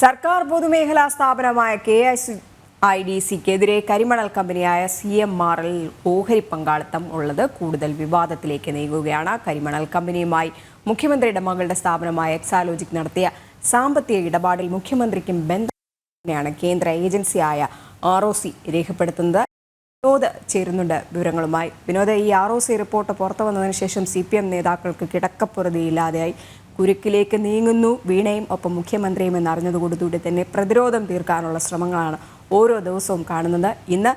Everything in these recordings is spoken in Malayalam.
സർക്കാർ പൊതുമേഖലാ സ്ഥാപനമായ K I C I D സിക്കെതിരെ കരിമണൽ കമ്പനിയായ സി എം ആറിൽ ഓഹരി പങ്കാളിത്തം ഉള്ളത് കൂടുതൽ വിവാദത്തിലേക്ക് നീങ്ങുകയാണ്. കരിമണൽ കമ്പനിയുമായി മുഖ്യമന്ത്രിയുടെ മകളുടെ സ്ഥാപനമായ എക്സാലോജിക് നടത്തിയ സാമ്പത്തിക ഇടപാടിൽ മുഖ്യമന്ത്രിക്കും ബന്ധമാണ് കേന്ദ്ര ഏജൻസിയായ ആർ ഒ സി രേഖപ്പെടുത്തുന്നത്. വിനോദ് ചേരുന്നുണ്ട് വിവരങ്ങളുമായി. വിനോദ ഈ ആർ ഒ സി റിപ്പോർട്ട് പുറത്തു വന്നതിന് ശേഷം സി പി എം നേതാക്കൾക്ക് കിടക്കപ്പുറതിയില്ലാതെയായി കുരുക്കിലേക്ക് നീങ്ങുന്നു. വീണയും ഒപ്പം മുഖ്യമന്ത്രിയും എന്നറിഞ്ഞതുകൂടി തന്നെ പ്രതിരോധം തീർക്കാനുള്ള ശ്രമങ്ങളാണ് ഓരോ ദിവസവും കാണുന്നത്. ഇന്ന്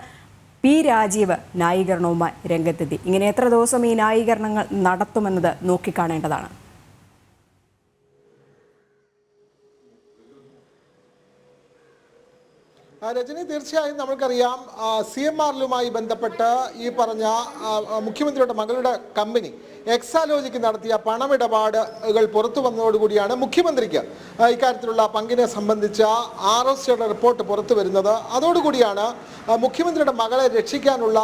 പി രാജീവ് ന്യായീകരണവുമായി രംഗത്തെത്തി. ഇങ്ങനെ എത്ര ദിവസം ഈ ന്യായീകരണങ്ങൾ നടത്തുമെന്നത് നോക്കിക്കാണേണ്ടതാണ്. രജനി തീർച്ചയായും നമുക്കറിയാം സി എം ആറിലുമായി ബന്ധപ്പെട്ട് ഈ പറഞ്ഞ മുഖ്യമന്ത്രിയുടെ മകളുടെ കമ്പനി എക്സാലോജിക്ക് നടത്തിയ പണമിടപാടുകൾ പുറത്തു വന്നതോടുകൂടിയാണ് മുഖ്യമന്ത്രിക്ക് ഇക്കാര്യത്തിലുള്ള പങ്കിനെ സംബന്ധിച്ച ആർ എസ് സിയുടെ റിപ്പോർട്ട് പുറത്തു വരുന്നത്. അതോടുകൂടിയാണ് മുഖ്യമന്ത്രിയുടെ മകളെ രക്ഷിക്കാനുള്ള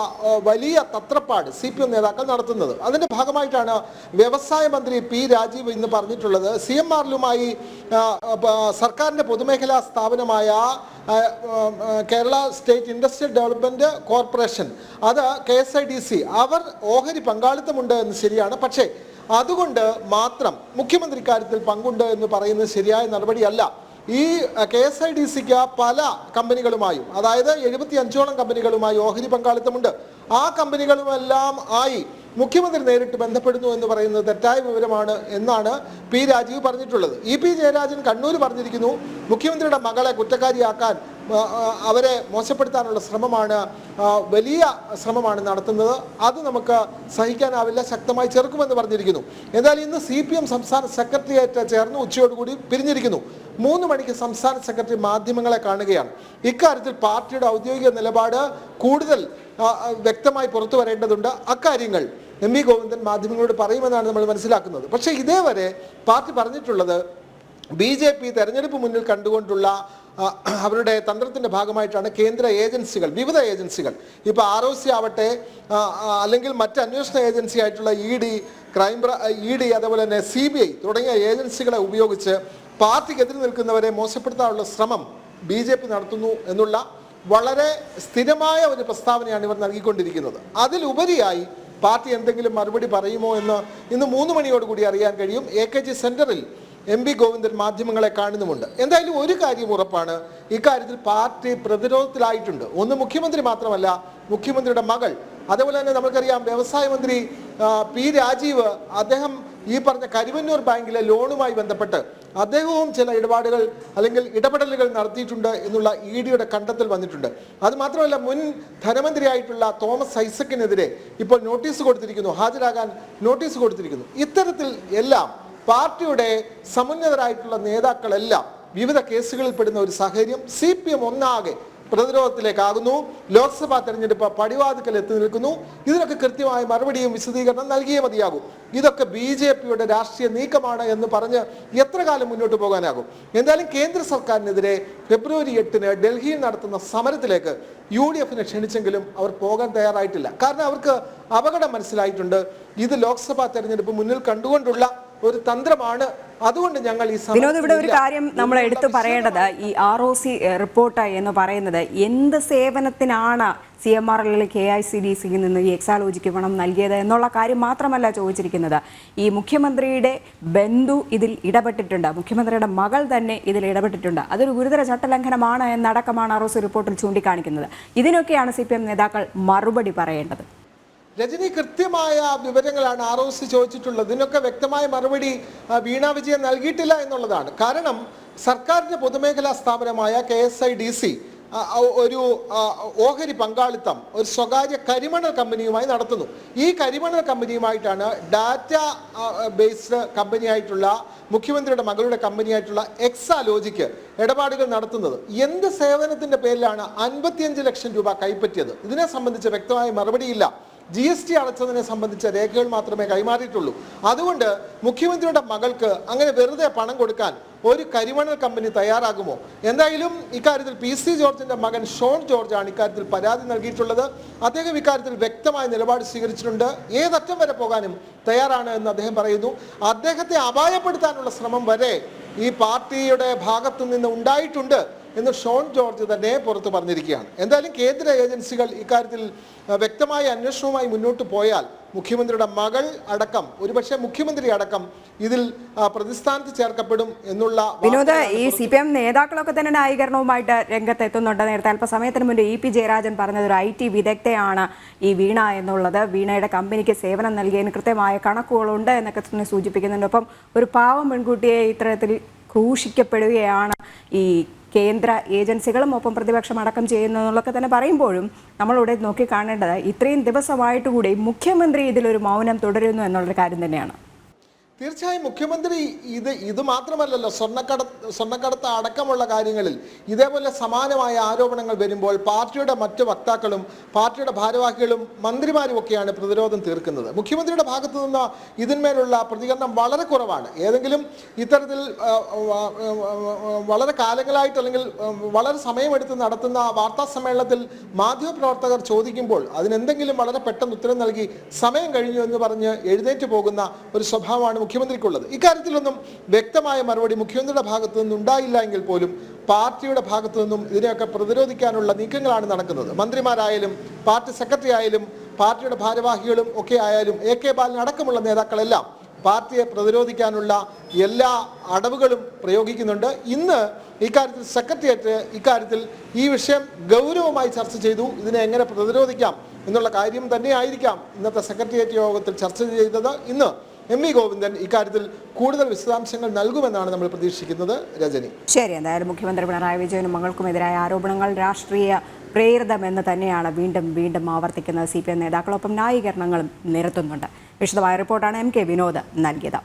വലിയ തത്രപ്പാട് സി പി എം നേതാക്കൾ നടത്തുന്നത്. അതിന്റെ ഭാഗമായിട്ടാണ് വ്യവസായ മന്ത്രി പി രാജീവ് ഇന്ന് പറഞ്ഞിട്ടുള്ളത്. സി എം ആറിലുമായി സർക്കാരിന്റെ പൊതുമേഖലാ സ്ഥാപനമായ Kerala State Industrial Development Corporation അത് K S I D C അവർ ഓഹരി പങ്കാളിത്തമുണ്ട് എന്ന് ശരിയാണ്. പക്ഷേ അതുകൊണ്ട് മാത്രം മുഖ്യമന്ത്രി കാര്യത്തിൽ പങ്കുണ്ട് എന്ന് പറയുന്നത് ശരിയായ നടപടിയല്ല. ഈ കെ എസ് ഐ ഡി സിക്ക് പല കമ്പനികളുമായും അതായത് എഴുപത്തി അഞ്ചോളം കമ്പനികളുമായി ഓഹരി പങ്കാളിത്തമുണ്ട്. ആ കമ്പനികളുമെല്ലാം ആയി മുഖ്യമന്ത്രി നേരിട്ട് ബന്ധപ്പെടുന്നു എന്ന് പറയുന്നത് തെറ്റായ വിവരമാണ് എന്നാണ് പി രാജീവ് പറഞ്ഞിട്ടുള്ളത്. ഇ പി ജയരാജൻ കണ്ണൂർ പറഞ്ഞിരിക്കുന്നു മുഖ്യമന്ത്രിയുടെ മകളെ കുറ്റക്കാരിയാക്കാൻ അവരെ മോശപ്പെടുത്താനുള്ള ശ്രമമാണ് വലിയ ശ്രമമാണ് നടത്തുന്നത്. അത് നമുക്ക് സഹിക്കാനാവില്ല ശക്തമായി ചെറുക്കുമെന്ന് പറഞ്ഞിരിക്കുന്നു. എന്നാൽ ഇന്ന് സി പി എം സംസ്ഥാന സെക്രട്ടേറിയറ്റ് ചേർന്ന് ഉച്ചയോടുകൂടി പിരിഞ്ഞിരിക്കുന്നു. മൂന്ന് മണിക്ക് സംസ്ഥാന സെക്രട്ടറി മാധ്യമങ്ങളെ കാണുകയാണ്. ഇക്കാര്യത്തിൽ പാർട്ടിയുടെ ഔദ്യോഗിക നിലപാട് കൂടുതൽ വ്യക്തമായി പുറത്തു വരേണ്ടതുണ്ട്. അക്കാര്യങ്ങൾ എം വി ഗോവിന്ദൻ മാധ്യമങ്ങളോട് പറയുമെന്നാണ് നമ്മൾ മനസ്സിലാക്കുന്നത്. പക്ഷേ ഇതേവരെ പാർട്ടി പറഞ്ഞിട്ടുള്ളത് ബി ജെ പി തെരഞ്ഞെടുപ്പ് മുന്നിൽ കണ്ടുകൊണ്ടുള്ള അവരുടെ തന്ത്രത്തിന്റെ ഭാഗമായിട്ടാണ് കേന്ദ്ര ഏജൻസികൾ വിവിധ ഏജൻസികൾ. ഇപ്പോൾ ആർ ഒ സി ആവട്ടെ അല്ലെങ്കിൽ മറ്റ് അന്വേഷണ ഏജൻസി ആയിട്ടുള്ള E D crime E D അതേപോലെ തന്നെ സി ബി ഐ തുടങ്ങിയ ഏജൻസികളെ ഉപയോഗിച്ച് പാർട്ടിക്കെതിരെ നിൽക്കുന്നവരെ മോശപ്പെടുത്താനുള്ള ശ്രമം ബി ജെ പി നടത്തുന്നു എന്നുള്ള വളരെ സ്ഥിരമായ ഒരു പ്രസ്താവനയാണ് ഇവർ നൽകിക്കൊണ്ടിരിക്കുന്നത്. അതിലുപരിയായി പാർട്ടി എന്തെങ്കിലും മറുപടി പറയുമോ എന്ന് ഇന്ന് മൂന്ന് മണിയോടുകൂടി അറിയാൻ കഴിയും. എ കെ ജി സെന്ററിൽ എം പി ഗോവിന്ദൻ മാധ്യമങ്ങളെ കാണുന്നുമുണ്ട്. എന്തായാലും ഒരു കാര്യം ഉറപ്പാണ്. ഇക്കാര്യത്തിൽ പാർട്ടി പ്രതിരോധത്തിലായിട്ടുണ്ട്. ഒന്ന് മുഖ്യമന്ത്രി മാത്രമല്ല മുഖ്യമന്ത്രിയുടെ മകൾ. അതേപോലെ തന്നെ നമുക്കറിയാം വ്യവസായ മന്ത്രി പി രാജീവ് അദ്ദേഹം ഈ പറഞ്ഞ കരിവന്നൂർ ബാങ്കിലെ ലോണുമായി ബന്ധപ്പെട്ട് അദ്ദേഹവും ചില ഇടപാടുകൾ അല്ലെങ്കിൽ ഇടപെടലുകൾ നടത്തിയിട്ടുണ്ട് എന്നുള്ള ഇ ഡിയുടെ കണ്ടെത്തൽ വന്നിട്ടുണ്ട്. അത് മാത്രമല്ല മുൻ ധനമന്ത്രിയായിട്ടുള്ള തോമസ് ഐസക്കിനെതിരെ ഇപ്പോൾ നോട്ടീസ് കൊടുത്തിരിക്കുന്നു. ഹാജരാകാൻ നോട്ടീസ് കൊടുത്തിരിക്കുന്നു. ഇത്തരത്തിൽ എല്ലാം പാർട്ടിയുടെ സമുന്നതരായിട്ടുള്ള നേതാക്കളെല്ലാം വിവിധ കേസുകളിൽ പെടുന്ന ഒരു സാഹചര്യം സി പി എം ഒന്നാകെ പ്രതിരോധത്തിലേക്കാകുന്നു. ലോക്സഭാ തെരഞ്ഞെടുപ്പ് പടിവാതിക്കൽ എത്തി നിൽക്കുന്നു. ഇതിനൊക്കെ കൃത്യമായ മറുപടിയും വിശദീകരണം നൽകിയേ മതിയാകും. ഇതൊക്കെ ബി ജെ പിയുടെ രാഷ്ട്രീയ നീക്കമാണ് എന്ന് പറഞ്ഞ് എത്ര കാലം മുന്നോട്ട് പോകാനാകും? എന്തായാലും കേന്ദ്ര സർക്കാരിനെതിരെ ഫെബ്രുവരി എട്ടിന് ഡൽഹിയിൽ നടത്തുന്ന സമരത്തിലേക്ക് യു ഡി എഫിനെ ക്ഷണിച്ചെങ്കിലും അവർ പോകാൻ തയ്യാറായിട്ടില്ല. കാരണം അവർക്ക് അപകടം മനസ്സിലായിട്ടുണ്ട്. ഇത് ലോക്സഭാ തെരഞ്ഞെടുപ്പ് മുന്നിൽ കണ്ടുകൊണ്ടുള്ള ഒരു തന്ത്രമാണ്. അതുകൊണ്ട് ഞങ്ങൾ ഈ വിനോദ് ഇവിടെ ഒരു കാര്യം നമ്മൾ എടുത്തു പറയേണ്ടത് ഈ ആർ ഒ സി റിപ്പോർട്ട് എന്ന് പറയുന്നത് എന്ത് സേവനത്തിനാണ് സി എം ആർ എല്ലിൽ കെ ഐ സി ഡി സിയിൽ നിന്ന് ഈ എക്സാലോജിക്ക് പണം നൽകിയത് എന്നുള്ള കാര്യം മാത്രമല്ല ചോദിച്ചിരിക്കുന്നത്. ഈ മുഖ്യമന്ത്രിയുടെ ബന്ധു ഇതിൽ ഇടപെട്ടിട്ടുണ്ട്. മുഖ്യമന്ത്രിയുടെ മകൾ തന്നെ ഇതിൽ ഇടപെട്ടിട്ടുണ്ട്. അതൊരു ഗുരുതര ചട്ടലംഘനമാണ് എന്നടക്കമാണ് ആർ ഒ സി റിപ്പോർട്ടിൽ ചൂണ്ടിക്കാണിക്കുന്നത്. ഇതിനൊക്കെയാണ് സി പി എം നേതാക്കൾ മറുപടി പറയേണ്ടത്. രജനി കൃത്യമായ വിവരങ്ങളാണ് ആർ ഒ സി ചോദിച്ചിട്ടുള്ളത്. ഇതിനൊക്കെ വ്യക്തമായ മറുപടി വീണ വിജയൻ നൽകിയിട്ടില്ല എന്നുള്ളതാണ്. കാരണം സർക്കാരിന്റെ പൊതുമേഖലാ സ്ഥാപനമായ K S I D C ഒരു ഓഹരി പങ്കാളിത്തം ഒരു സ്വകാര്യ കരിമണൽ കമ്പനിയുമായി നടത്തുന്നു. ഈ കരിമണൽ കമ്പനിയുമായിട്ടാണ് ഡാറ്റ ബേസ്ഡ് കമ്പനിയായിട്ടുള്ള മുഖ്യമന്ത്രിയുടെ മകളുടെ കമ്പനിയായിട്ടുള്ള എക്സാലോജിക്ക് ഇടപാടുകൾ നടത്തുന്നത്. എന്ത് സേവനത്തിന്റെ പേരിലാണ് അൻപത്തിയഞ്ച് ലക്ഷം രൂപ കൈപ്പറ്റിയത്? ഇതിനെ സംബന്ധിച്ച് വ്യക്തമായ മറുപടിയില്ല. ജി എസ് ടി അടച്ചതിനെ സംബന്ധിച്ച രേഖകൾ മാത്രമേ കൈമാറിയിട്ടുള്ളൂ. അതുകൊണ്ട് മുഖ്യമന്ത്രിയുടെ മകൾക്ക് അങ്ങനെ വെറുതെ പണം കൊടുക്കാൻ ഒരു കരിമണൽ കമ്പനി തയ്യാറാകുമോ? എന്തായാലും ഇക്കാര്യത്തിൽ പി സി ജോർജിന്റെ മകൻ ഷോൺ ജോർജ് ആണ് ഇക്കാര്യത്തിൽ പരാതി നൽകിയിട്ടുള്ളത്. അദ്ദേഹം ഇക്കാര്യത്തിൽ വ്യക്തമായ നിലപാട് സ്വീകരിച്ചിട്ടുണ്ട്. ഏതറ്റം വരെ പോകാനും തയ്യാറാണ് എന്ന് അദ്ദേഹം പറയുന്നു. അദ്ദേഹത്തെ അപായപ്പെടുത്താനുള്ള ശ്രമം വരെ ഈ പാർട്ടിയുടെ ഭാഗത്തു നിന്ന് ഉണ്ടായിട്ടുണ്ട്. എന്ന് ഷോൺ ജോർജ് തന്നെ പുറത്ത് പറഞ്ഞിരിക്കുകയാണ്. എന്തായാലും കേന്ദ്ര ഏജൻസികൾ ഇക്കാര്യത്തിൽ വ്യക്തമായ അന്വേഷണവുമായി മുന്നോട്ട് പോയാൽ മുഖ്യമന്ത്രിയുടെ മകൾ അടക്കം ഒരുപക്ഷെ മുഖ്യമന്ത്രി അടക്കം ഇതിൽ പ്രതിസ്ഥാനത്ത് ചേർക്കപ്പെടും എന്നുള്ള വിനോദ ഈ സി പി എം നേതാക്കളൊക്കെ തന്നെ ന്യായീകരണവുമായിട്ട് രംഗത്തെത്തുന്നുണ്ട്. നേരത്തെ അല്പസമയത്തിന് മുൻപ് ഇ പി ജയരാജൻ പറഞ്ഞത് ഒരു ഐ ടി വിദഗ്ധയാണ് ഈ വീണ എന്നുള്ളത്. വീണയുടെ കമ്പനിക്ക് സേവനം നൽകിയതിന് കൃത്യമായ കണക്കുകളുണ്ട് എന്നൊക്കെ തന്നെ സൂചിപ്പിക്കുന്നുണ്ട്. ഒപ്പം ഒരു പാവം പെൺകുട്ടിയെ ഇത്തരത്തിൽ ക്രൂശിക്കപ്പെടുകയാണ് ഈ കേന്ദ്ര ഏജൻസികളും ഒപ്പം പ്രതിപക്ഷം അടക്കം ചെയ്യുന്നതൊക്കെ തന്നെ പറയുമ്പോഴും നമ്മളിവിടെ നോക്കി കാണേണ്ടത് ഇത്രയും ദിവസമായിട്ട് കൂടി മുഖ്യമന്ത്രി ഇതിലൊരു മൗനം തുടരുന്നു എന്നുള്ളൊരു കാര്യം തന്നെയാണ്. തീർച്ചയായും മുഖ്യമന്ത്രി ഇത് ഇത് മാത്രമല്ലല്ലോ സ്വർണക്കട സ്വർണക്കടത്ത് അടക്കമുള്ള കാര്യങ്ങളിൽ ഇതേപോലെ സമാനമായ ആരോപണങ്ങൾ വരുമ്പോൾ പാർട്ടിയുടെ മറ്റ് വക്താക്കളും പാർട്ടിയുടെ ഭാരവാഹികളും മന്ത്രിമാരും ഒക്കെയാണ് പ്രതിരോധം തീർക്കുന്നത്. മുഖ്യമന്ത്രിയുടെ ഭാഗത്തു നിന്ന് ഇതിന്മേലുള്ള പ്രതികരണം വളരെ കുറവാണ്. ഏതെങ്കിലും ഇത്തരത്തിൽ വളരെ കാലങ്ങളായിട്ട് അല്ലെങ്കിൽ വളരെ സമയമെടുത്ത് നടത്തുന്ന വാർത്താ സമ്മേളനത്തിൽ മാധ്യമപ്രവർത്തകർ ചോദിക്കുമ്പോൾ അതിനെന്തെങ്കിലും വളരെ പെട്ടെന്ന് ഉത്തരം നൽകി സമയം കഴിഞ്ഞു എന്ന് പറഞ്ഞ് എഴുന്നേറ്റ് പോകുന്ന ഒരു സ്വഭാവമാണ് മുഖ്യമന്ത്രിക്കുള്ളത്. ഇക്കാര്യത്തിലൊന്നും വ്യക്തമായ മറുപടി മുഖ്യമന്ത്രിയുടെ ഭാഗത്തു നിന്നും ഉണ്ടായില്ല എങ്കിൽ പോലും പാർട്ടിയുടെ ഭാഗത്തു നിന്നും ഇതിനെയൊക്കെ പ്രതിരോധിക്കാനുള്ള നീക്കങ്ങളാണ് നടക്കുന്നത്. മന്ത്രിമാരായാലും പാർട്ടി സെക്രട്ടറി ആയാലും പാർട്ടിയുടെ ഭാരവാഹികളും ഒക്കെ ആയാലും എ കെ ബാലൻ അടക്കമുള്ള നേതാക്കളെല്ലാം പാർട്ടിയെ പ്രതിരോധിക്കാനുള്ള എല്ലാ അടവുകളും പ്രയോഗിക്കുന്നുണ്ട്. ഇന്ന് ഇക്കാര്യത്തിൽ സെക്രട്ടേറിയറ്റ് ഇക്കാര്യത്തിൽ ഈ വിഷയം ഗൗരവമായി ചർച്ച ചെയ്തു. ഇതിനെ എങ്ങനെ പ്രതിരോധിക്കാം എന്നുള്ള കാര്യം തന്നെയായിരിക്കാം ഇന്നത്തെ സെക്രട്ടേറിയറ്റ് യോഗത്തിൽ ചർച്ച ചെയ്തത്. ഇന്ന് എം വി ഗോവിന്ദൻ ഇക്കാര്യത്തിൽ കൂടുതൽ വിശദാംശങ്ങൾ നൽകുമെന്നാണ് നമ്മൾ പ്രതീക്ഷിക്കുന്നത്. രജനി. ശരി എന്തായാലും മുഖ്യമന്ത്രി പിണറായി വിജയനും മങ്ങൾക്കുമെതിരായ ആരോപണങ്ങൾ രാഷ്ട്രീയ പ്രേരിതമെന്ന് തന്നെയാണ് വീണ്ടും വീണ്ടും ആവർത്തിക്കുന്നത് സി പി എം നേതാക്കളൊപ്പം ന്യായീകരണങ്ങളും നിരത്തുന്നുണ്ട്. വിശദമായ റിപ്പോർട്ടാണ് എം കെ വിനോദ് നൽകിയത്.